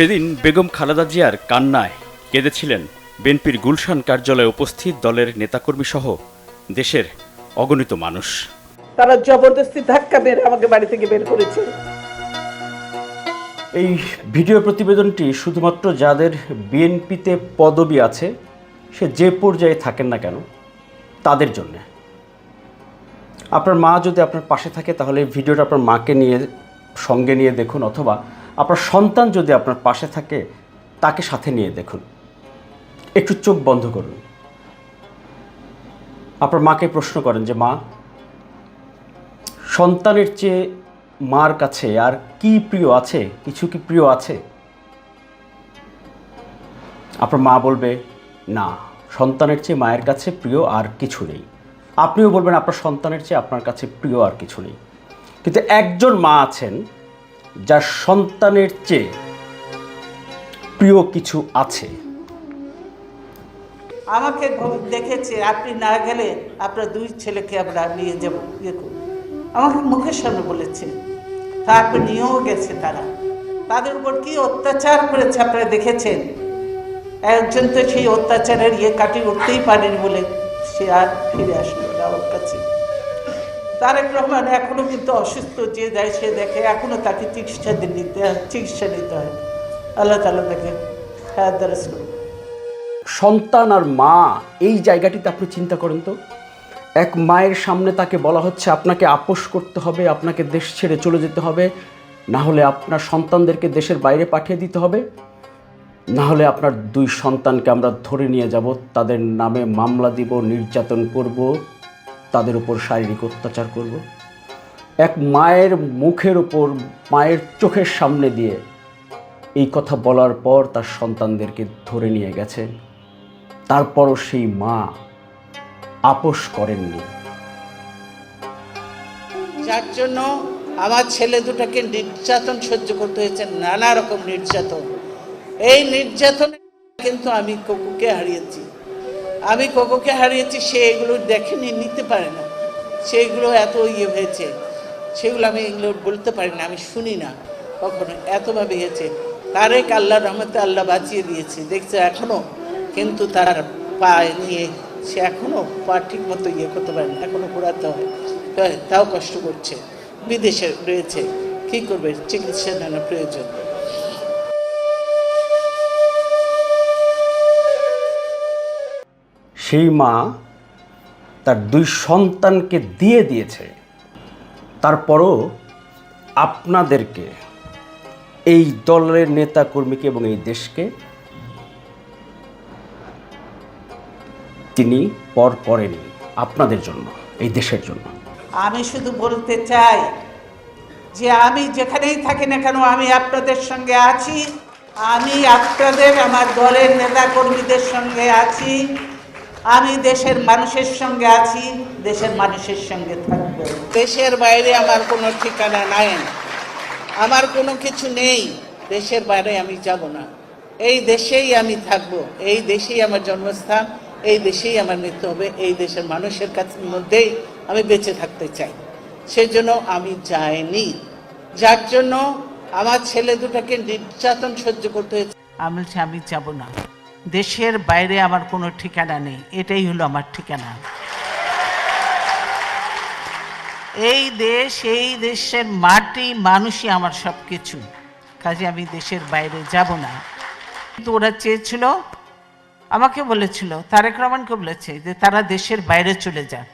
সেদিন বেগম খালেদা জিয়ার কান্নায় কেঁদেছিলেন বিএনপির গুলশান কার্যালয়ে উপস্থিত দলের নেতাকর্মী সহ দেশের অগণিত মানুষ। তারা জবরদস্তি ধাক্কা মেরে আমাকে বাড়ি থেকে বের করেছে। এই ভিডিও প্রতিবেদনটি শুধুমাত্র যাদের বিএনপিতে পদবি আছে সে যে পর্যায়ে থাকেন না কেন তাদের জন্য। আপনার মা যদি আপনার পাশে থাকে তাহলে ভিডিওটা আপনার মাকে নিয়ে সঙ্গে নিয়ে দেখুন অথবা আপনার সন্তান যদি আপনার পাশে থাকে, তাকে সাথে নিয়ে দেখুন। একটু চোখ বন্ধ করুন। আপনার মাকে প্রশ্ন করেন যে, মা, সন্তানের চেয়ে মার কাছে আর কি প্রিয় আছে? কিছু কি প্রিয় আছে? আপনার মা বলবে, না, সন্তানের চেয়ে মায়ের কাছে প্রিয় আর কিছু নেই। আপনিও বলবেন, আপনার সন্তানের চেয়ে আপনার কাছে প্রিয় আর কিছু নেই। কিন্তু একজন মা আছেন যার সন্তানের চেয়ে প্রিয় কিছু আছে। আমাকে দেখেছে, আপনি না গেলে আপনার দুই ছেলেকে আমরা নিয়ে যাব ইয়ে। আমাকে মুখের সামনে বলেছে তারপর নিয়েও গেছে তারা। তাদের উপর কি অত্যাচার করেছে আপনারা দেখেছেন? একজন তো সেই অত্যাচারের ইয়ে কাটিয়ে উঠতেই পারেনি বলে সে আর ফিরে আসলো আমার কাছে। তারেক রহমান এখনও কিন্তু অসুস্থ, যে যায় সে দেখে, এখনও তাকে চিকিৎসা দিয়ে নিতে চিকিৎসা নিতে হয়। আল্লাহ তালা তাকে হ্যাঁ সন্তান আর মা, এই জায়গাটিতে আপনি চিন্তা করেন তো? এক মায়ের সামনে তাকে বলা হচ্ছে, আপনাকে আপোষ করতে হবে, আপনাকে দেশ ছেড়ে চলে যেতে হবে। না হলে আপনার সন্তানদেরকে দেশের বাইরে পাঠিয়ে দিতে হবে। না হলে আপনার দুই সন্তানকে আমরা ধরে নিয়ে যাব, তাদের নামে মামলা দিব, নির্যাতন করব। তাদের উপর শারীরিক অত্যাচার করব। এক মায়ের মুখের ওপর মায়ের চোখের সামনে দিয়ে এই কথা বলার পর তার সন্তানদেরকে ধরে নিয়ে গেছে তারপরও সেই মা আপোষ করেননি। যার জন্য আমার ছেলে দুটাকে নির্যাতন সহ্য করতে হয়েছে, নানা রকম নির্যাতন। এই নির্যাতন কিন্তু আমি কোকুকে হারিয়েছি। আমি কোকোকে হারিয়েছি, সে এগুলো দেখেনি, নিতে পারে না। সেগুলো এত ইয়ে হয়েছে, সেগুলো আমি এগুলো বলতে পারি না, আমি শুনি না কখনো, এতভাবে হয়েছে। তারেক আল্লাহ রহমতে আল্লাহ বাঁচিয়ে দিয়েছে, দেখছে এখনও, কিন্তু তার পা নিয়ে সে এখনও পা ঠিক মতো ইয়ে করতে পারে না এখনও ঘোরাতে হয়। তাও কষ্ট করছে, বিদেশে রয়েছে, কী করবে চিকিৎসা নেওয়ার প্রয়োজন। সেই মা তার দুই সন্তানকে দিয়ে দিয়েছে। তারপরও আপনাদেরকে, এই দলের নেতা কর্মীকে এবং এই দেশকে তিনি পর করেনি আপনাদের জন্য, এই দেশের জন্য। আমি শুধু বলতে চাই যে আমি যেখানেই থাকি না কেন আমি আপনাদের সঙ্গে আছি, আমি আপনাদের, আমার দলের নেতা কর্মীদের সঙ্গে আছি। আমি দেশের মানুষের সঙ্গে আছি দেশের মানুষের সঙ্গে থাকব। দেশের বাইরে আমার কোনো ঠিকানা নাই। আমার কোনো কিছু নেই। দেশের বাইরে আমি যাব না। এই দেশেই আমি থাকব। এই দেশেই আমার জন্মস্থান। এই দেশেই আমার মৃত্যু হবে। এই দেশের মানুষের কাছে মধ্যেই আমি বেঁচে থাকতে চাই। সেজন্য আমি যাইনি। যার জন্য আমার ছেলে দুটাকে নির্যাতন সহ্য করতে হয়েছে। আমি আমি যাব না। দেশের বাইরে আমার কোনো ঠিকানা নেই, এটাই হলো আমার ঠিকানা। এই দেশ, এই দেশের মাটি, মানুষই আমার সব কিছু কাজে আমি দেশের বাইরে যাব না। কিন্তু ওরা চেয়েছিল, আমাকে বলেছিল, তারেক রহমানকে বলেছে যে তারা দেশের বাইরে চলে যাক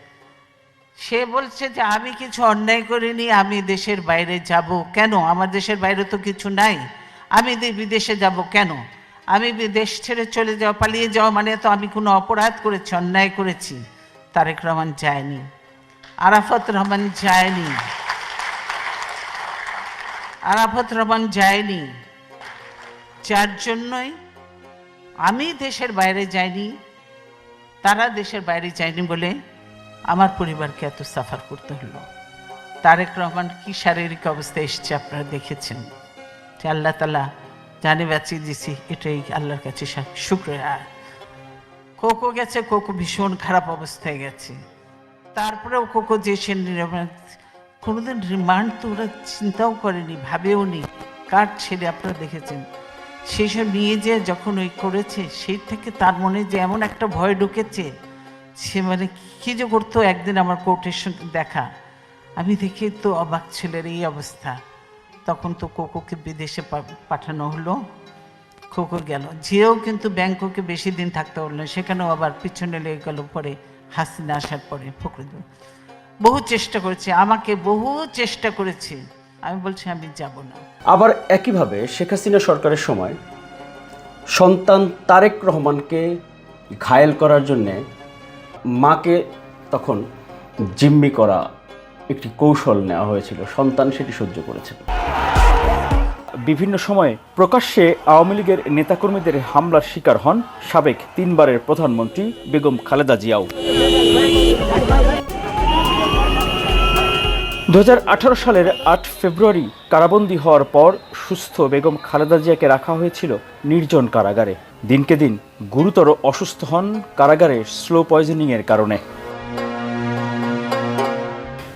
সে বলছে যে, আমি কিছু অন্যায় করিনি, আমি দেশের বাইরে যাব কেন? আমার দেশের বাইরে তো কিছু নাই। আমি বিদেশে যাব কেন? আমি দেশ ছেড়ে চলে যাওয়া পালিয়ে যাওয়া মানে তো আমি কোনো অপরাধ করেছি, অন্যায় করেছি। তারেক রহমান যায়নি, আরাফত রহমান যায়নি, আরাফত রহমান যায়নি। যার জন্যই আমি দেশের বাইরে যাইনি, তারা দেশের বাইরে যায়নি বলে আমার পরিবারকে এত সাফার করতে হলো। তারেক রহমান কি শারীরিক অবস্থায় এসছে আপনারা দেখেছেন? যে আল্লাহ তালা জানে বাঁচিয়ে দিছি এটাই আল্লাহর কাছে শা- শুক্রিয়া কোকো গেছে, কোকো ভীষণ খারাপ অবস্থায় গেছে। তারপরেও কোকো যে সে কোনোদিন রিমান্ড তো ওরা চিন্তাও করেনি, ভাবেও নি। কার ছেলে আপনারা দেখেছেন? সেই সব নিয়ে যে যখন ওই করেছে, সেই থেকে তার মনে যে এমন একটা ভয় ঢুকেছে, সে মানে কি যে করতো একদিন আমার কোর্টের সঙ্গে দেখা। আমি দেখে তো অবাক ছেলের এই অবস্থা। তখন তো কোকোকে বিদেশে পাঠানো হলো। খোকো গেল। যেও কিন্তু ব্যাংককে বেশি দিন থাকতে না, সেখানেও আবার পিছনে লেগে গেল পরে হাসিনা আসার পরে ফখরুদ্দিন বহু চেষ্টা করেছে, আমাকে বহু চেষ্টা করেছে। আমি বলছি, আমি যাব না। আবার একইভাবে শেখ হাসিনা সরকারের সময় সন্তান তারেক রহমানকে ঘায়েল করার জন্যে মাকে তখন জিম্মি করা একটি কৌশল নেওয়া হয়েছিল। সন্তান সেটি সহ্য করেছে বিভিন্ন সময়ে প্রকাশ্যে আওয়ামী লীগের নেতাকর্মীদের হামলার শিকার হন সাবেক তিনবারের প্রধানমন্ত্রী বেগম খালেদা জিয়াও। দু হাজার আঠারো সালের আট ফেব্রুয়ারি কারাবন্দী হওয়ার পর সুস্থ বেগম খালেদা জিয়াকে রাখা হয়েছিল নির্জন কারাগারে। দিনকে দিন গুরুতর অসুস্থ হন কারাগারে স্লো পয়জনিংয়ের কারণে।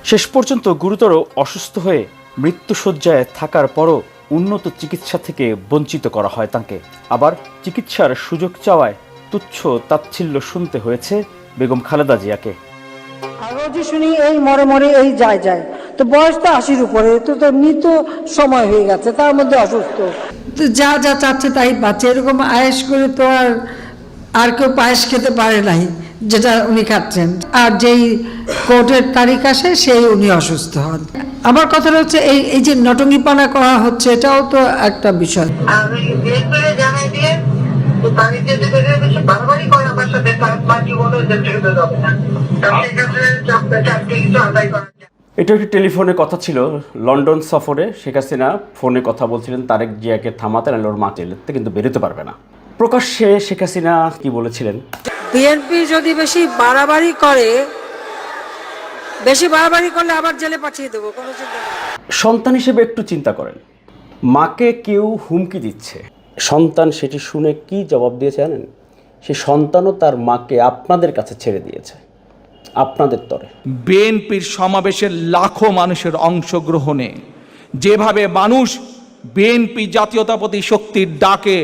শেষ পর্যন্ত গুরুতর অসুস্থ হয়ে মৃত্যুসজ্জায় থাকার পরও উন্নত চিকিৎসা থেকে বঞ্চিত করা হয় তাকে। আবার চিকিৎসার সুযোগ চাওয়ায় তুচ্ছ তাচ্ছিল্য শুনতে হয়েছে বেগম খালেদা জিয়াকে। রোজই শুনি এই মরে মরে এই যায় যায়। তো বয়স তো আশির উপরে তো তো মৃত সময় হয়ে গেছে তার মধ্যে অসুস্থ। তো যা যা চাচ্ছে তাই পাচ্ছে এরকম আয়েস করে তো আর আর কেউ পায়েস খেতে পারে নাই। যেটা উনি খাচ্ছেন। আর যেই কোর্টের তারিখ আসে সেই উনি অসুস্থ হন। আমার কথাটা হচ্ছে এই এই যে নটঙ্গিপানা করা হচ্ছে এটাও তো একটা বিষয়। আমি করে জানাই দিয়ে বাড়িতে যেতে গেলে বেশি বারবারই করে আমার সাথে তার মা জীবনও যেতে যেতে যাবে না। কারণ সেক্ষেত্রে চাপটা চাপটা কিছু আদায় করা এটা একটি টেলিফোনে কথা ছিল লন্ডন সফরে। শেখ হাসিনা ফোনে কথা বলছিলেন তারেক জিয়াকে থামাতে নাহলে ওর মা কিন্তু বেরোতে পারবে না। প্রকাশ্যে শেখ হাসিনা কি বলেছিলেন? বিএনপি যদি বেশি বাড়াবাড়ি করে বেশি বাড়াবাড়ি করলে আবার জেলে পাঠিয়ে দেবো কোনো চিন্তা সন্তান হিসেবে একটু চিন্তা করেন। মাকে কেউ হুমকি দিচ্ছে। সন্তান সেটি শুনে কি জবাব দিয়েছে জানেন? সে সন্তানও তার মাকে আপনাদের কাছে ছেড়ে দিয়েছে। আপনাদের তরে। বিএনপির সমাবেশের লাখো মানুষের অংশগ্রহণে যেভাবে মানুষ বিএনপি জাতীয়তাপতি শক্তির ডাকে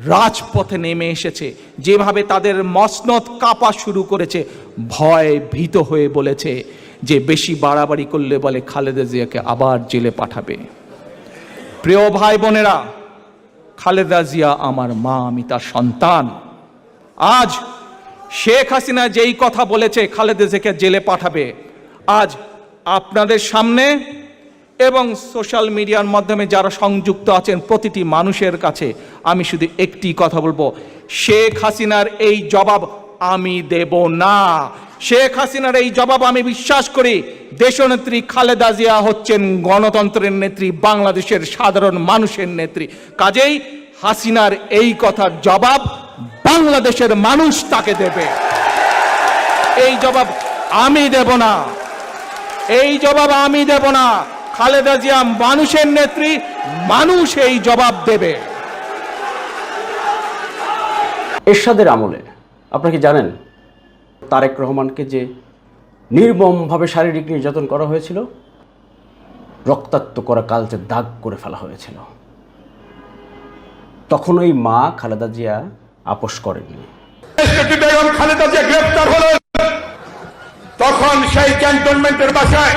রাজপথে নেমে এসেছে, যেভাবে তাদের মসনদ কাঁপা শুরু করেছে, ভয় ভীত হয়ে বলেছে, যে বেশি বাড়াবাড়ি করলে বলে খালেদা জিয়াকে আবার জেলে পাঠাবে। প্রিয় ভাই বোনেরা, খালেদা জিয়া আমার মা, আমি তার সন্তান। আজ শেখ হাসিনা যেই কথা বলেছে, খালেদা জিয়াকে জেলে পাঠাবে। আজ আপনাদের সামনে এবং সোশ্যাল মিডিয়ার মাধ্যমে যারা সংযুক্ত আছেন প্রতিটি মানুষের কাছে আমি শুধু একটি কথা বলব। শেখ হাসিনার এই জবাব আমি দেব না। শেখ হাসিনার এই জবাব আমি বিশ্বাস করি, দেশনেত্রী খালেদা জিয়া হচ্ছেন গণতন্ত্রের নেত্রী, বাংলাদেশের সাধারণ মানুষের নেত্রী। কাজেই হাসিনার এই কথার জবাব বাংলাদেশের মানুষ তাকে দেবে। এই জবাব আমি দেব না। এই জবাব আমি দেব না। খালেদা জিয়া মানুষের নেত্রী মানুষ এই জবাব দেবে। এরশাদের আমলে আপনারা কি জানেন তারেক রহমানকে যে নির্মমভাবে শারীরিক নির্যাতন করা হয়েছিল রক্তাক্ত করা কালচে দাগ করে ফেলা হয়েছিল। তখন ওই মা খালেদা জিয়া আপোষ করেননি। বেগম খালেদা হলেন তখন সেই ক্যান্টনমেন্টের বাসায়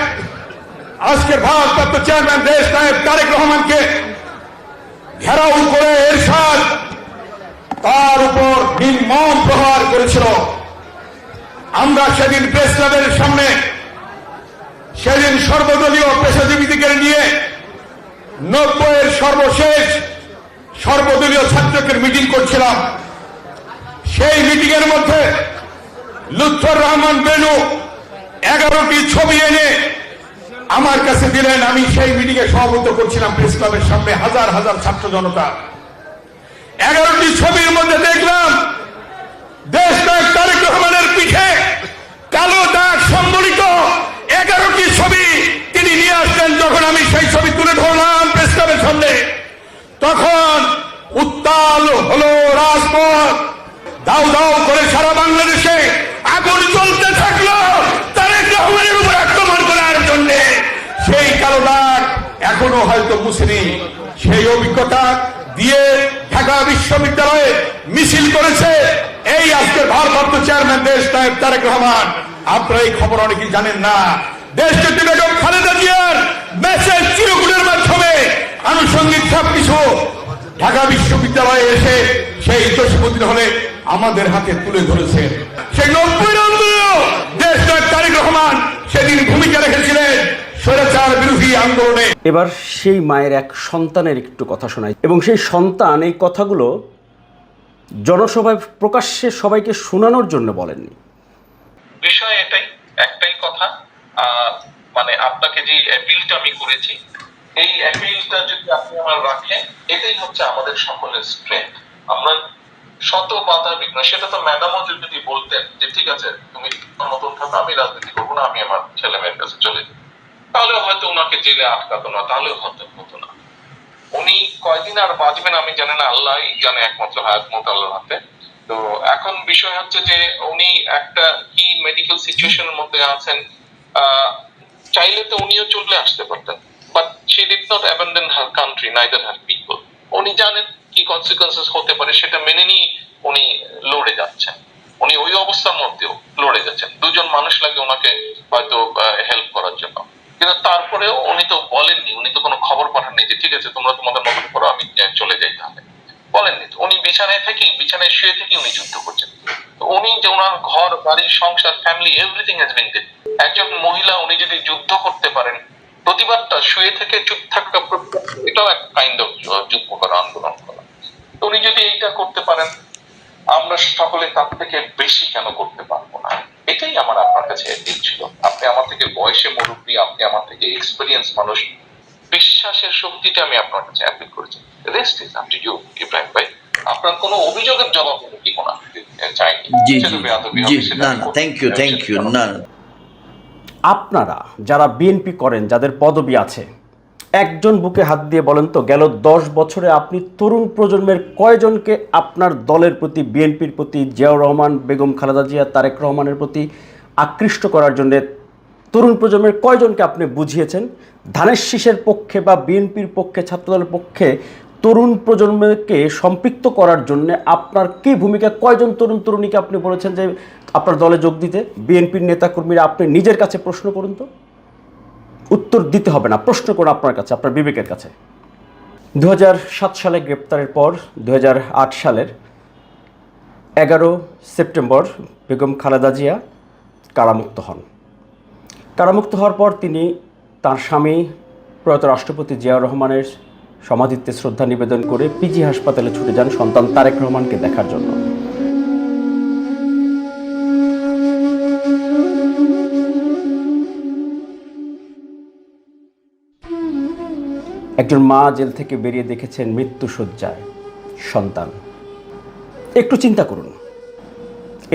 আজকের ভারপ্রাপ্ত চেয়ারম্যান দেশ নায়ক তারেক রহমানকে ঘেরাও করে এরশাদ, তার উপর নির্মম প্রহার করেছিল। আমরা সেদিন প্রেস ক্লাবের সামনে, সেদিন সর্বদলীয় পেশাজীবীদের নিয়ে নব্বইয়ের সর্বশেষ সর্বদলীয় ছাত্রকের মিটিং করছিলাম। সেই মিটিং এর মধ্যে লুৎফর রহমান বেনু এগারোটি ছবি এনে আমার কাছে দিলেন, আমি সেই মিটিং এ সভাপতিত্ব করছিলাম প্রেস ক্লাবের সামনে, হাজার হাজার ছাত্র জনতা। এগারোটি ছবির মধ্যে দেখলাম, দেশ নায়ক তারেক রহমানের পিঠে কালো দাগ সম্বলিত এগারোটি ছবি তিনি নিয়ে আসলেন। যখন আমি সেই ছবি তুলে ধরলাম প্রেস ক্লাবের সামনে, তখন উত্তাল হলো রাজপথ। দাও দাও করে সারা বাংলাদেশে আগুন থাকল তারেক রহমানের উপর আক্রমণ করার জন্য সেই কালো দাগ এখনও হয়তো মুসেনি সেই অভিজ্ঞতা দিয়ে ঢাকা বিশ্ববিদ্যালয়ে মিছিল করেছে এই আজকের ভারপ্রাপ্ত চেয়ারম্যান দেশ নায়ক তারেক রহমান। আপনারা এই খবর অনেকেই জানেন না। দেশনেত্রী বেগম খালেদা জিয়ার মেসেজ চিরকুটের মাধ্যমে আনুষঙ্গিক সবকিছু ঢাকা বিশ্ববিদ্যালয়ে এসে সেই দোষপতি হলে আমাদের হাতে তুলে ধরেছেন। সেই নব্বই দেশ নায়ক তারেক রহমান সেদিন ভূমিকা রেখেছিলেন। বিরোধী আন্দোলনে। এবার সেই মায়ের এক সন্তানের একটু কথা শোনাই। এবং সেই সন্তান এই কথাগুলো জনসভায় প্রকাশ্যে সবাইকে শোনানোর জন্য বলেননি। বিষয় এটাই একটাই কথা মানে আপনাকে যে অ্যাপিলটা আমি করেছি এই অ্যাপিলটা যদি আপনি আমার রাখেন এটাই হচ্ছে আমাদের সকলের স্ট্রেংথ আমরা শত বাধা বিঘ্ন সেটা তো ম্যাডামও যদি বলতেন যে ঠিক আছে তুমি তোমার মতন থাকো আমি রাজনীতি করব না আমি আমার ছেলে মেয়ের কাছে চলে যাই তাহলে হয়তো ওনাকে জেলে আটকাতো না, তাহলে হয়তো হতো না। উনি কয়দিন আর বাঁচবেন আমি জানি না আল্লাহ জানে একমাত্র হায়াত মত আল্লাহর হাতে। তো এখন বিষয় হচ্ছে যে উনি একটা কি মেডিকেল সিচুয়েশনের মধ্যে আছেন চাইলে তো উনিও চলে আসতে পারতেন। But she did not abandon her country neither her people উনি জানেন কি কনসিকুয়েন্সেস হতে পারে, সেটা মেনে নিয়ে উনি লড়ে যাচ্ছেন। উনি ওই অবস্থার মধ্যেও লড়ে যাচ্ছেন। দুজন মানুষ লাগে ওনাকে হয়তো হেল্প করার জন্য। কিন্তু তারপরেও উনি তো বলেননি, উনি তো কোনো খবর পাঠাননি যে, ঠিক আছে, তোমরা তোমাদের মতন করো, আমি চলে যাই তাহলে। বলেননি। উনি বিছানায় থেকেই, বিছানায় শুয়ে থেকেই উনি যুদ্ধ করছেন। উনি যে ওনার ঘর, বাড়ি, সংসার ফ্যামিলি এভরিথিং হ্যাজ বিন একজন মহিলা, উনি যদি যুদ্ধ করতে পারেন, প্রতিবাদটা শুয়ে থেকে চুপ থাকা, এটাও এক কাইন্ড অফ যুদ্ধ করা, আন্দোলন করা। উনি যদি এইটা করতে পারেন আমরা সকলে তার থেকে বেশি কেন করতে পারব না? এটাই আমার আপনার কাছে অ্যাপিল ছিল। আপনি আমার থেকে বয়সে মুরব্বী আপনি আমার থেকে এক্সপিরিয়েন্স মানুষ। বিশ্বাসের শক্তিটা আমি আপনার কাছে অ্যাপিল করেছি। Rest is up to you Ibrahim ভাই। আপনার কোনো অভিযোগের জবাব আমি দিব না। চাইনি। না না থ্যাংক ইউ থ্যাংক ইউ না আপনারা যারা বিএনপি করেন যাদের পদবি আছে একজন বুকে হাত দিয়ে বলেন তো, গেল দশ বছরে আপনি তরুণ প্রজন্মের কয়জনকে আপনার দলের প্রতি, বিএনপির প্রতি, জিয়াউর রহমান, বেগম খালেদা জিয়া, তারেক রহমানের প্রতি আকৃষ্ট করার জন্য তরুণ প্রজন্মের কয়জনকে আপনি বুঝিয়েছেন? ধানের শীষের পক্ষে বা বিএনপির পক্ষে, ছাত্রদলের পক্ষে তরুণ প্রজন্মকে সম্পৃক্ত করার জন্য আপনার কি ভূমিকা? কয়জন তরুণ তরুণীকে আপনি বলেছেন যে আপনার দলে যোগ দিতে? বিএনপির নেতাকর্মীরা আপনি নিজের কাছে প্রশ্ন করুন তো। উত্তর দিতে হবে না। প্রশ্ন করে আপনার কাছে, আপনার বিবেকের কাছে। দু হাজার সাত সালে গ্রেপ্তারের পর দু হাজার আট সালের এগারো সেপ্টেম্বর বেগম খালেদা জিয়া কারামুক্ত হন। কারামুক্ত হওয়ার পর তিনি তার স্বামী প্রয়াত রাষ্ট্রপতি জিয়াউর রহমানের সমাধিতে শ্রদ্ধা নিবেদন করে পিজি হাসপাতালে ছুটে যান সন্তান তারেক রহমানকে দেখার জন্য। একজন মা জেল থেকে বেরিয়ে দেখেছেন মৃত্যুসজ্জায় সন্তান। একটু চিন্তা করুন।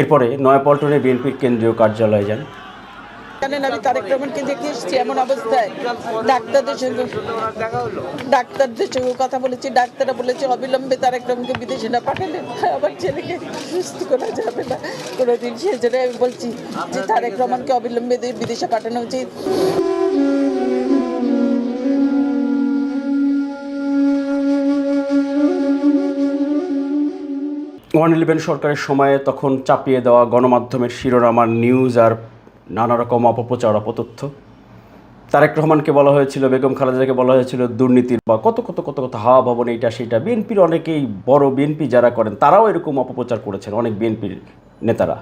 এরপরে নয়াপল্টনে বিএনপির কেন্দ্রীয় কার্যালয়ে যান। জানেন, আমি তারেক রহমানকে দেখে এসেছি? এমন অবস্থায় ডাক্তারদের সঙ্গে ডাক্তারদের সঙ্গে কথা বলেছি, ডাক্তাররা বলেছে, অবিলম্বে তারেক রহমানকে বিদেশে না পাঠালে আমার ছেলেকে সুস্থ করা যাবে না। কোনোদিন সেই জন্য আমি বলছি যে তারেক রহমানকে অবিলম্বে বিদেশে পাঠানো উচিত। ওয়ান ইলেভেন সরকারের সময়ে তখন চাপিয়ে দেওয়া গণমাধ্যমের শিরোনামার নিউজ আর নানা রকম অপপ্রচার, অপতথ্য। তারেক রহমানকে বলা হয়েছিল, বেগম খালেদাকে বলা হয়েছিল, দুর্নীতির বা কত কত কত কত হাওয়া ভবন এইটা, সেইটা। বিএনপির অনেকেই বড় বিএনপি যারা করেন, তারাও এরকম অপপ্রচার করেছেন, অনেক বিএনপির নেতারা।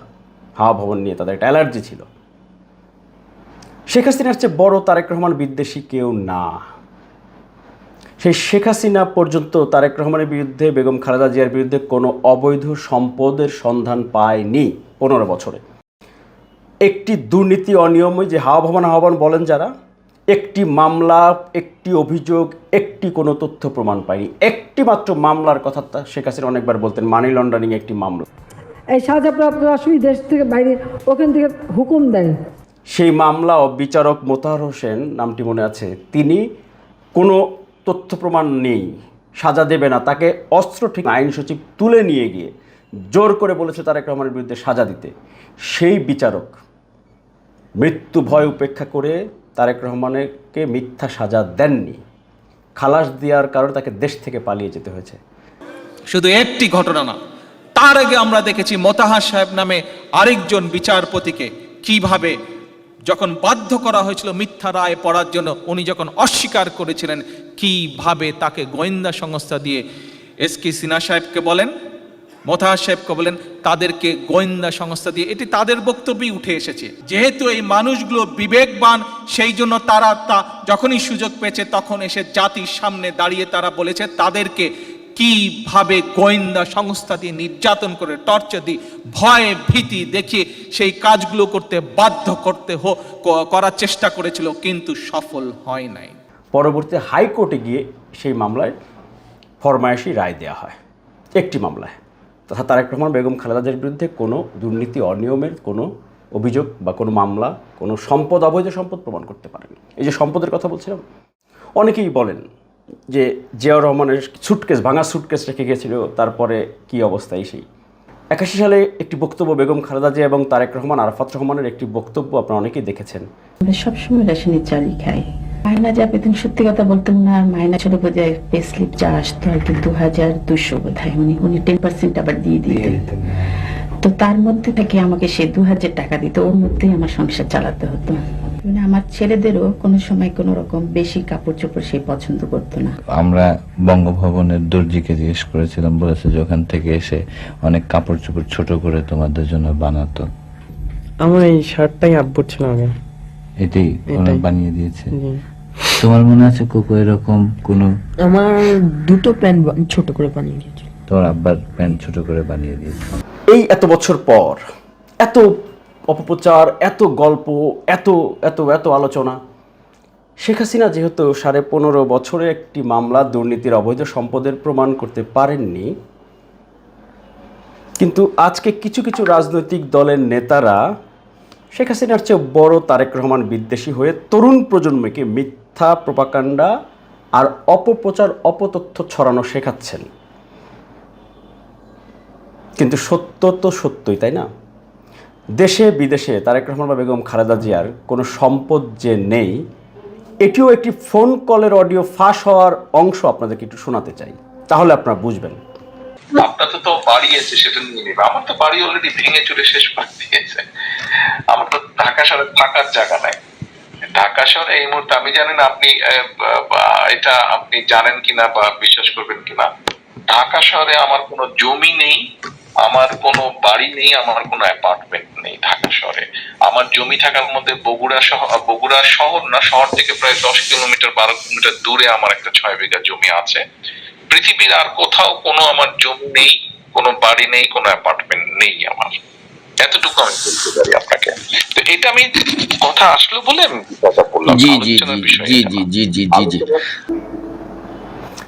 হাওয়া ভবন নিয়ে তাদের একটা অ্যালার্জি ছিল। শেখ হাসিনার চেয়ে বড় তারেক রহমান বিদ্বেষী কেউ না। সেই শেখ হাসিনা পর্যন্ত তারেক রহমানের বিরুদ্ধে বেগম খালেদা জিয়ার বিরুদ্ধে কোনো অবৈধ সম্পদের সন্ধান পায়নি পনেরো বছরে। একটি দুর্নীতি অনিয়ম ওই যে হাওয়া ভবন ভবন বলেন যারা একটি মামলা একটি অভিযোগ একটি কোনো তথ্য প্রমাণ পায়নি। একটি মাত্র মামলার কথা শেখ হাসিনা অনেকবার বলতেন মানি লন্ডারিং একটি মামলা। এই সাজাপ্রাপ্ত দেশ থেকে বাইরে ওখান থেকে হুকুম দেয় সেই মামলাও বিচারক মোতাহার হোসেন নামটি মনে আছে তিনি কোনো তথ্য প্রমাণ নেই, সাজা দেবে না। তাকে অস্ত্র ঠিক আইন সচিব তুলে নিয়ে গিয়ে জোর করে বলেছে তারেক রহমানের বিরুদ্ধে সাজা দিতে। সেই বিচারক মৃত্যু ভয় উপেক্ষা করে তারেক রহমানকে মিথ্যা সাজা দেননি। খালাস দেওয়ার কারণে তাকে দেশ থেকে পালিয়ে যেতে হয়েছে। শুধু একটি ঘটনা না, তার আগে আমরা দেখেছি মোতাহার সাহেব নামে আরেকজন বিচারপতিকে কীভাবে যখন বাধ্য করা হয়েছিল মিথ্যা রায় পড়ার জন্য, উনি যখন অস্বীকার করেছিলেন, কীভাবে তাকে গোয়েন্দা সংস্থা দিয়ে এস কে সিনহা সাহেবকে বলেন, মোতাহার সাহেবকে বলেন, তাদেরকে গোয়েন্দা সংস্থা দিয়ে, এটি তাদের বক্তব্যই উঠে এসেছে। যেহেতু এই মানুষগুলো বিবেকবান, সেই জন্য তারা তা যখনই সুযোগ পেয়েছে, তখন এসে জাতির সামনে দাঁড়িয়ে তারা বলেছে, তাদেরকে কীভাবে গোয়েন্দা সংস্থা দিয়ে নির্যাতন করে, টর্চার দিয়ে ভয়ে, ভীতি দেখিয়ে সেই কাজগুলো করতে বাধ্য করতে করার চেষ্টা করেছিল, কিন্তু সফল হয় নাই। পরবর্তী হাইকোর্টে গিয়ে সেই মামলায় ফরমায়েশি রায় দেওয়া হয়। একটি মামলায়। তথা তারেক রহমান, বেগম খালেদাদের বিরুদ্ধে কোনো দুর্নীতি অনিয়মের কোনো অভিযোগ বা কোনো মামলা, কোনো সম্পদ, অবৈধ সম্পদ প্রমাণ করতে পারেনি। এই যে সম্পদের কথা বলছিলাম, অনেকেই বলেন যে জিয়াউর রহমানের সুটকেস ভাঙা সুটকেস রেখে গেছিল তারপরে কি অবস্থায় সেই? একাশি সালে একটি বক্তব্য বেগম খালেদা জিয়া এবং তারেক রহমান আরাফাত রহমানের একটি বক্তব্য আপনারা অনেকেই দেখেছেন। সবসময় রেশনের চালই খাই। মায়না যা পেতেন সত্যি কথা বলতাম না আর মায়না ছিল বোধহয় পে স্লিপ যা আসতো আর কি দু হাজার দুশো বোধ হয় উনি উনি টেন পার্সেন্ট আবার দিয়ে দিতেন। তো তার মধ্যে থেকে আমাকে সে দু হাজার টাকা দিত ওর মধ্যেই আমার সংসার চালাতে হতো। আমার ছেলেদেরও কোনো সময় কোনো রকম বেশি কাপড় চোপড় সে পছন্দ করতো না। আমরা বঙ্গভবনের দর্জিকে জিজ্ঞেস করেছিলাম বলেছে যে ওখান থেকে এসে অনেক কাপড় চোপড় ছোট করে তোমাদের জন্য বানাতো। আমার এই শার্টটাই আব্বুর ছিল আগে। এটাই ওরা বানিয়ে দিয়েছে। তোমার মনে আছে কোকো এরকম কোনো? আমার দুটো প্যান্ট ছোট করে বানিয়ে দিয়েছিল। তোমার আব্বার প্যান্ট ছোট করে বানিয়ে দিয়েছে। এই এত বছর পর এত অপপ্রচার, এত গল্প, এত এত এত আলোচনা। শেখ হাসিনা যেহেতু সাড়ে পনেরো বছরে একটি মামলা দুর্নীতির অবৈধ সম্পদের প্রমাণ করতে পারেননি, কিন্তু আজকে কিছু কিছু রাজনৈতিক দলের নেতারা শেখ হাসিনার চেয়ে বড় তারেক রহমান বিদ্বেষী হয়ে তরুণ প্রজন্মকে মিথ্যা প্রপাকাণ্ডা আর অপপ্রচার, অপতথ্য ছড়ানো শেখাচ্ছেন। কিন্তু সত্য তো সত্যই, তাই না? দেশে, বিদেশে তারেক রহমান বা বেগম খালেদা জিয়ার কোনো সম্পদ যে নেই, এটিও একটি ফোন কলের অডিও ফাঁস হওয়ার অংশ আপনাদেরকে একটু শোনাতে চাই। তাহলে আপনারা বুঝবেন। তো বাড়িয়েছে, সেটা নিয়ে নেবে। আমার তো বাড়ি অলরেডি ভেঙে শেষ করে দিয়েছে। আমার তো ঢাকা শহরে থাকার জায়গা নাই। ঢাকা শহরে এই মুহূর্তে আমি জানি না আপনি এটা আপনি জানেন কিনা বা বিশ্বাস করবেন কিনা। ঢাকা শহরে আমার কোনো জমি নেই আমার কোনো বাড়ি নেই আমার কোনো অ্যাপার্টমেন্ট নেই ঢাকা শহরে। আমার জমি থাকার মধ্যে বগুড়া শহর বগুড়া শহর না শহর থেকে প্রায় দশ কিলোমিটার বারো কিলোমিটার দূরে আমার একটা ছয় বিঘা জমি আছে। পৃথিবীর আর কোথাও কোনো আমার জমি নেই কোনো বাড়ি নেই কোনো অ্যাপার্টমেন্ট নেই আমার। এতটুকু আমি বলতে পারি আপনাকে। তো এটা আমি কথা আসলো বলে আমি কথা বললাম জি জি জি বিষয় জি। জি জি জি জি।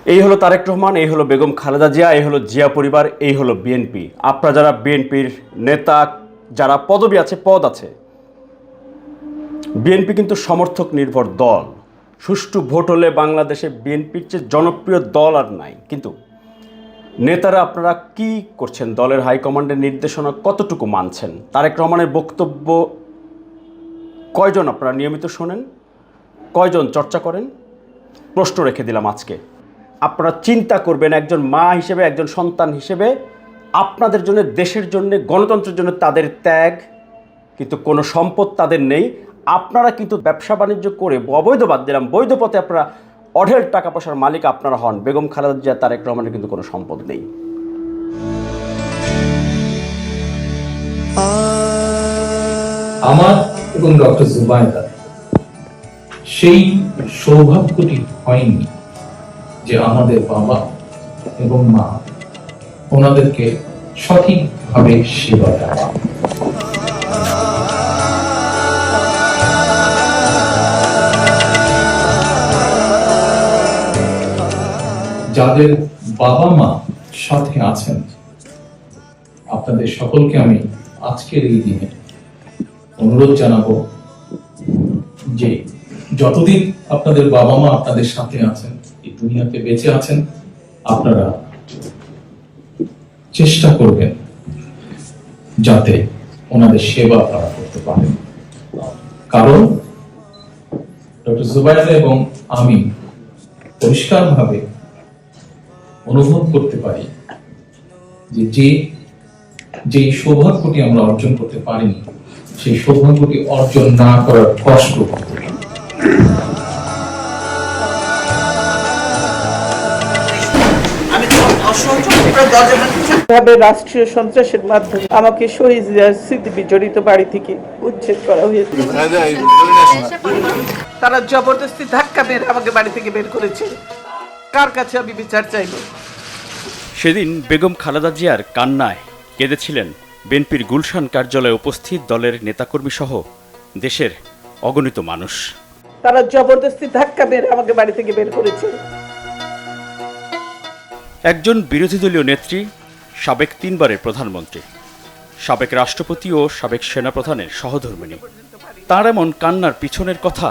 এই হলো তারেক রহমান, এই হলো বেগম খালেদা জিয়া, এই হলো জিয়া পরিবার, এই হলো বিএনপি। আপনারা যারা বিএনপির নেতা, যারা পদবি আছে, পদ আছে, বিএনপি কিন্তু সমর্থক নির্ভর দল। সুষ্ঠু ভোট হলে বাংলাদেশে বিএনপির চেয়ে জনপ্রিয় দল আর নাই। কিন্তু নেতারা আপনারা কি করছেন? দলের হাইকমান্ডের নির্দেশনা কতটুকু মানছেন? তারেক রহমানের বক্তব্য কয়জন আপনারা নিয়মিত শোনেন? কয়জন চর্চা করেন? প্রশ্ন রেখে দিলাম আজকে। আপনারা চিন্তা করবেন, একজন মা হিসেবে, একজন সন্তান হিসেবে, আপনাদের জন্য, দেশের জন্য, গণতন্ত্রের জন্য তাদের ত্যাগ, কিন্তু কোনো সম্পদ তাদের নেই। আপনারা কিন্তু ব্যবসা বাণিজ্য করে অবৈধ বাদ দিলাম, বৈধ পথে আপনারা অঢেল টাকা পয়সার মালিক আপনারা হন। বেগম খালেদা জিয়া, তারেক রহমানের কিন্তু কোনো সম্পদ নেই। আমার এবং ডক্টর জুবাইদার সেই সৌভাগ্যটি হয়নি। যে আমাদের বাবা এবং মা ওনাদেরকে সঠিকভাবে সেবা দেওয়া। যাদের বাবা মা সাথে আছেন, আপনাদের সকলকে আমি আজকের এই দিনে অনুরোধ জানাব যে যতদিন আপনাদের বাবা মা আপনাদের সাথে আছেন দুনিয়াতে বেঁচে আছেন, আপনারা চেষ্টা করবেন যাতে ওনাদের সেবা আপনারা করতে পারেন। কারণ ডক্টর জুবাইদা এবং আমি পরিষ্কারভাবে অনুভব করতে পারি যে যে যে সৌভাগ্যটি আমরা অর্জন করতে পারিনি, সেই সৌভাগ্যটি অর্জন না করার কষ্ট ভাবে রাষ্ট্রীয় সন্ত্রাসের মাধ্যমে আমাকে শহীদ স্মৃতি বাড়ি থেকে উচ্ছেদ করা হয়েছে। তারা জবরদস্তি ধাক্কা মেরে আমাকে বাড়ি থেকে বের করেছে। কার কাছে আমি বিচার চাইব? সেদিন বেগম খালেদা জিয়ার কান্নায় কেঁদেছিলেন বিএনপির গুলশান কার্যালয়ে উপস্থিত দলের নেতাকর্মী সহ দেশের অগণিত মানুষ। তারা জবরদস্তি ধাক্কা মেরে আমাকে বাড়ি থেকে বের করেছে। একজন বিরোধী দলীয় নেত্রী, সাবেক তিনবারের প্রধানমন্ত্রী, সাবেক রাষ্ট্রপতি ও সাবেক সেনাপ্রধানের সহধর্মিণী। তার এমন কান্নার পিছনের কথা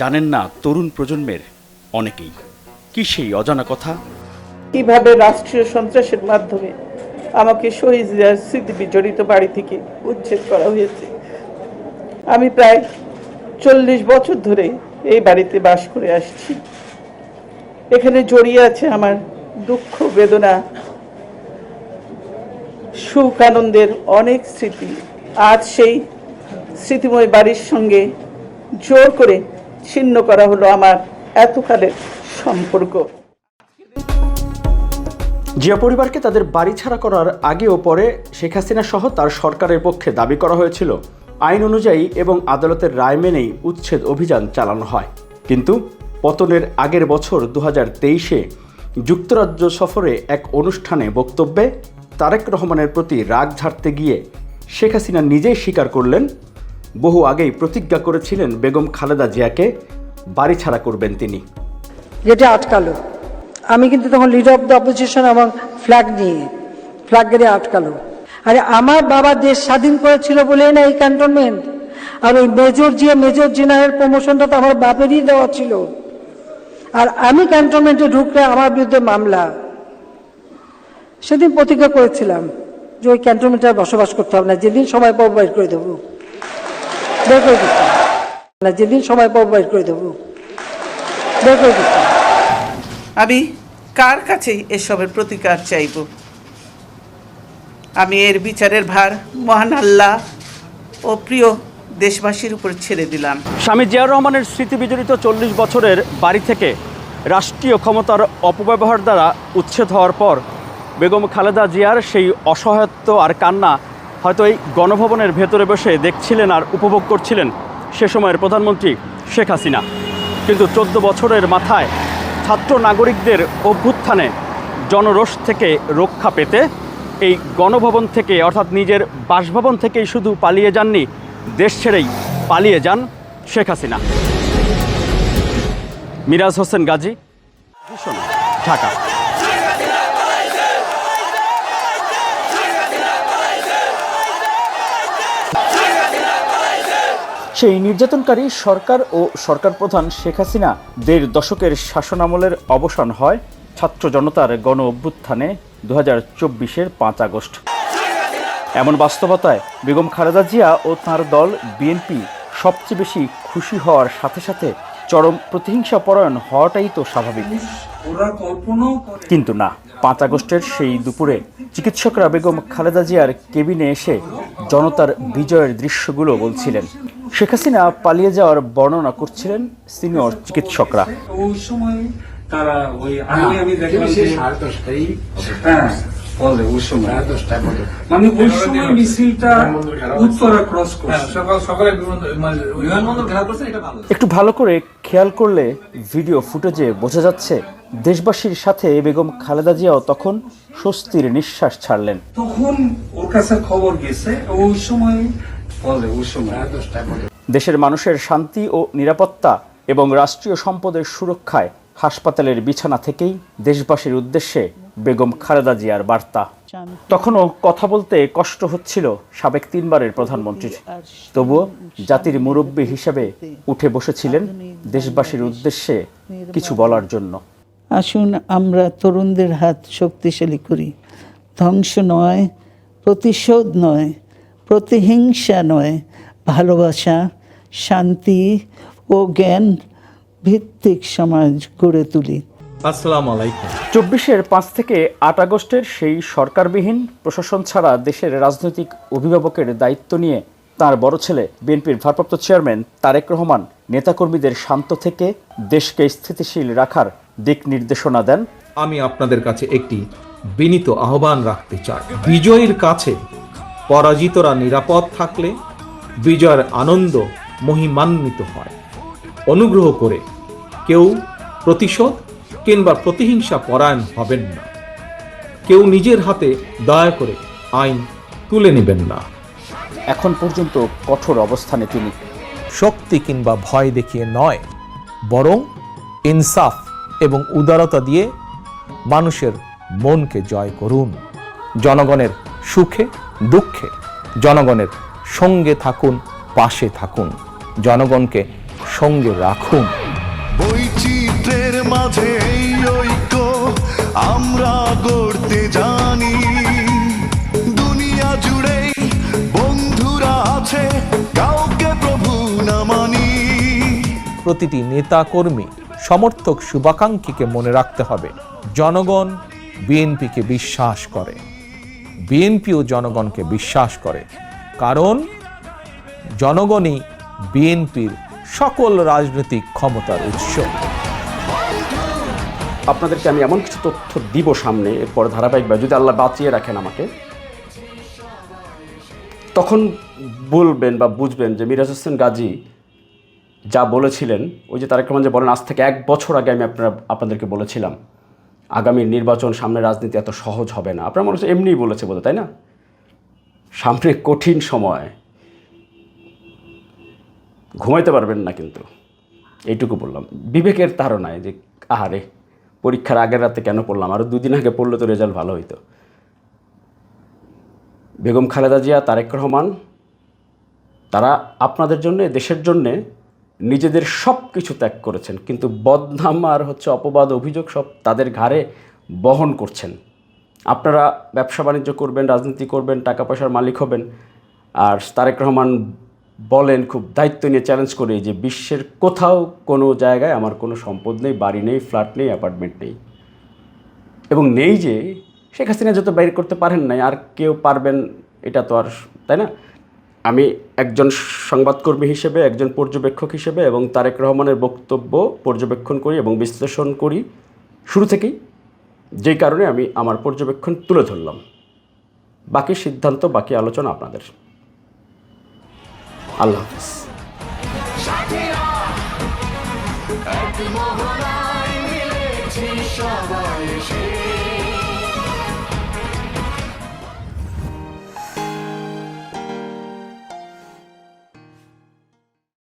জানেন না তরুণ প্রজন্মের অনেকেই। কি সেই অজানা কথা? কীভাবে রাষ্ট্রীয় সন্ত্রাসের মাধ্যমে আমাকে শহীদ স্মৃতি বিজড়িত বাড়ি থেকে উচ্ছেদ করা হয়েছে? আমি প্রায় চল্লিশ বছর ধরে এই বাড়িতে বাস করে আসছি। এখানে জড়িয়ে আছে আমার দুঃখ, বেদনা, সুখ, আনন্দের অনেক স্মৃতি। আজ সেই স্মৃতিময় বাড়ির সঙ্গে জোর করে ছিন্ন করা হলো আমার এতকালের সম্পর্ক। জিয়া পরিবারকে তাদের বাড়ি ছাড়া করার আগে ও পরে শেখ হাসিনা সহ তার সরকারের পক্ষে দাবি করা হয়েছিল, আইন অনুযায়ী এবং আদালতের রায় মেনেই উচ্ছেদ অভিযান চালানো হয়। কিন্তু পতনের আগের বছর দু হাজার তেইশে যুক্তরাজ্য সফরে এক অনুষ্ঠানে বক্তব্যে তারেক রহমানের প্রতি রাগ ঝাড়তে গিয়ে শেখ হাসিনা নিজেই স্বীকার করলেন, বহু আগেই প্রতিজ্ঞা করেছিলেন বেগম খালেদা জিয়াকে বাড়ি ছাড়া করবেন তিনি। যেটা আটকালো। আমি কিন্তু তখন লিডার অফ দ্য অপোজিশন এবং ফ্ল্যাগ নিয়ে ফ্ল্যাগ গেড়ে আটকালো। আরে আমার বাবা দেশ স্বাধীন করেছিল বলে না এই ক্যান্টনমেন্ট আর ওই মেজর জিয়া, মেজর জেনারেল প্রমোশনটা তো আমার বাপেরই দেওয়া ছিল। আর আমি ক্যান্টনমেন্টে ঢুকলে আমার বিরুদ্ধে মামলা। সেদিন প্রতিজ্ঞা করেছিলাম যে ওই ক্যান্টনমেন্টে বসবাস করতে হবে না, যেদিন সময় পাবো বের করে দেবো। বের করে দিতাম না, যেদিন সময় পাবো বের করে দেবো। বের করে দিতাম আমি কার কাছে এসবের প্রতিকার চাইব? আমি এর বিচারের ভার মহান আল্লাহ ও প্রিয় দেশবাসীর উপর ছেড়ে দিলাম। স্বামী জিয়াউর রহমানের স্মৃতি বিজড়িত চল্লিশ বছরের বাড়ি থেকে রাষ্ট্রীয় ক্ষমতার অপব্যবহার দ্বারা উচ্ছেদ হওয়ার পর বেগম খালেদা জিয়ার সেই অসহায়ত্ব আর কান্না হয়তো এই গণভবনের ভেতরে বসে দেখছিলেন আর উপভোগ করছিলেন সে সময়ের প্রধানমন্ত্রী শেখ হাসিনা। কিন্তু চোদ্দ বছরের মাথায় ছাত্র নাগরিকদের অভ্যুত্থানে জনরোষ থেকে রক্ষা পেতে এই গণভবন থেকে, অর্থাৎ নিজের বাসভবন থেকেই শুধু পালিয়ে যাননি দেশ ছেড়েই পালিয়ে যান শেখ হাসিনা। মিরাজ হোসেন গাজী ঢাকা। সেই নির্যাতনকারী সরকার ও সরকার প্রধান শেখ হাসিনা দেড় দশকের শাসনামলের অবসান হয় ছাত্র জনতার গণ অভ্যুত্থানে দু হাজার চব্বিশের পাঁচ আগস্ট। এমন বাস্তবতায় বেগম খালেদা জিয়া ও তার দল বিএনপি সবচেয়ে বেশি খুশি হওয়ার সাথে সাথে চরম প্রতিহিংসা পরায়ণ হওয়াটাই তো স্বাভাবিক। কিন্তু না পাঁচ আগস্টের সেই দুপুরে চিকিৎসকরা বেগম খালেদা জিয়ার কেবিনে এসে জনতার বিজয়ের দৃশ্যগুলো বলছিলেন। শেখ হাসিনা পালিয়ে যাওয়ার বর্ণনা করছিলেন সিনিয়র চিকিৎসকরা। ওই সময় তারা ওই আমি আমি দেখলাম হ্যাঁ ওই সময়। মানে ওই সময় মিছিলটা উত্তরা ক্রস করছে। সকাল সকালে বিমানবন্দর ঘেরাও করছে এটা ভালো। একটু ভালো করে খেয়াল করলে ভিডিও ফুটেজে বোঝা যাচ্ছে দেশবাসীর সাথে বেগম খালেদা জিয়াও তখন স্বস্তির নিঃশ্বাস ছাড়লেন। তখন ওর কাছে খবর গেছে ওই সময় ওই সময়। দেশের মানুষের শান্তি ও নিরাপত্তা এবং রাষ্ট্রীয় সম্পদের সুরক্ষায় হাসপাতালের বিছানা থেকেই দেশবাসীর উদ্দেশ্যে বেগম খালেদা জিয়ার বার্তা। তখনও কথা বলতে কষ্ট হচ্ছিল সাবেক তিনবারের প্রধানমন্ত্রীর তবুও জাতির মুরব্বী হিসেবে উঠে বসেছিলেন দেশবাসীর উদ্দেশ্যে কিছু বলার জন্য। আসুন আমরা তরুণদের হাত শক্তিশালী করি। ধ্বংস নয়, প্রতিশোধ নয়, প্রতিহিংসা নয়, ভালোবাসা, শান্তি ও জ্ঞান ভিত্তিক সমাজ গড়ে তুলি। আসসালামু আলাইকুম। চব্বিশের পাঁচ থেকে আট আগস্টের সেই সরকারবিহীন প্রশাসন ছাড়া দেশের রাজনৈতিক অভিভাবকের দায়িত্ব নিয়ে তার বড় ছেলে বিএনপির ভারপ্রাপ্ত চেয়ারম্যান তারেক রহমান নেতাকর্মীদের শান্ত থেকে দেশকে স্থিতিশীল রাখার দিক নির্দেশনা দেন। আমি আপনাদের কাছে একটি বিনীত আহ্বান রাখতে চাই। বিজয়ীর কাছে পরাজিতরা নিরাপদ থাকলে বিজয়ের আনন্দ মহিমান্বিত হয়। অনুগ্রহ করে কেউ প্রতিশোধ কিংবা প্রতিহিংসা পরায়ণ হবেন না। কেউ নিজের হাতে দয়া করে আইন তুলে নেবেন না। এখন পর্যন্ত কঠোর অবস্থানে তিনি শক্তি কিংবা ভয় দেখিয়ে নয় বরং ইনসাফ এবং উদারতা দিয়ে মানুষের মনকে জয় করুন। জনগণের সুখে দুঃখে জনগণের সঙ্গে থাকুন পাশে থাকুন। জনগণকে সঙ্গে রাখুন। মাঝে এই ঐক্য আমরা গড়তে জানি। দুনিয়া জুড়েই বন্ধুরা আছে, কাউকে প্রভু না মানি। প্রতিটি নেতা কর্মী, সমর্থক শুভাকাঙ্ক্ষীকে মনে রাখতে হবে, জনগণ বিএনপিকে বিশ্বাস করে। বিএনপিও জনগণকে বিশ্বাস করে, কারণ জনগণই বিএনপির সকল রাজনৈতিক ক্ষমতার উৎস। আপনাদেরকে আমি এমন কিছু তথ্য দিব সামনে, এরপর ধারাবাহিকভাবে যদি আল্লাহ বাঁচিয়ে রাখেন আমাকে, তখন বলবেন বা বুঝবেন যে মিরাজ হোসেন গাজী যা বলেছিলেন, ওই যে তারেক রহমান যে বলেন, আজ থেকে এক বছর আগে আমি আপনারা, আপনাদেরকে বলেছিলাম, আগামী নির্বাচন সামনে রাজনীতি এত সহজ হবে না। আপনার মনে হচ্ছে এমনিই বলেছে বোধ তাই না? সামনে কঠিন সময়। ঘুমাইতে পারবেন না কিন্তু। এইটুকু বললাম। বিবেকের তাড়নায় যে, আহারে পরীক্ষার আগের রাতে কেন পড়লাম? আরও দুদিন আগে পড়লে তো রেজাল্ট ভালো হইতো। বেগম খালেদা জিয়া, তারেক রহমান, তারা আপনাদের জন্যে, দেশের জন্যে নিজেদের সব কিছু ত্যাগ করেছেন। কিন্তু বদনাম আর হচ্ছে অপবাদ অভিযোগ সব তাদের ঘাড়ে বহন করছেন। আপনারা ব্যবসা বাণিজ্য করবেন, রাজনীতি করবেন টাকা পয়সার মালিক হবেন, আর তারেক রহমান বলেন, খুব দায়িত্ব নিয়ে চ্যালেঞ্জ করে যে বিশ্বের কোথাও কোনো জায়গায় আমার কোনো সম্পদ নেই, বাড়ি নেই ফ্ল্যাট নেই অ্যাপার্টমেন্ট নেই। এবং নেই যে, শেখ হাসিনা যত বের করতে পারেন নাই, আর কেউ পারবেন, এটা তো আর তাই না? আমি একজন সংবাদকর্মী হিসেবে, একজন পর্যবেক্ষক হিসেবে এবং তারেক রহমানের বক্তব্য পর্যবেক্ষণ করি এবং বিশ্লেষণ করি শুরু থেকেই। যেই কারণে আমি আমার পর্যবেক্ষণ তুলে ধরলাম। বাকি সিদ্ধান্ত, বাকি আলোচনা আপনাদের। আল্লাহ হাফিজ। সবাই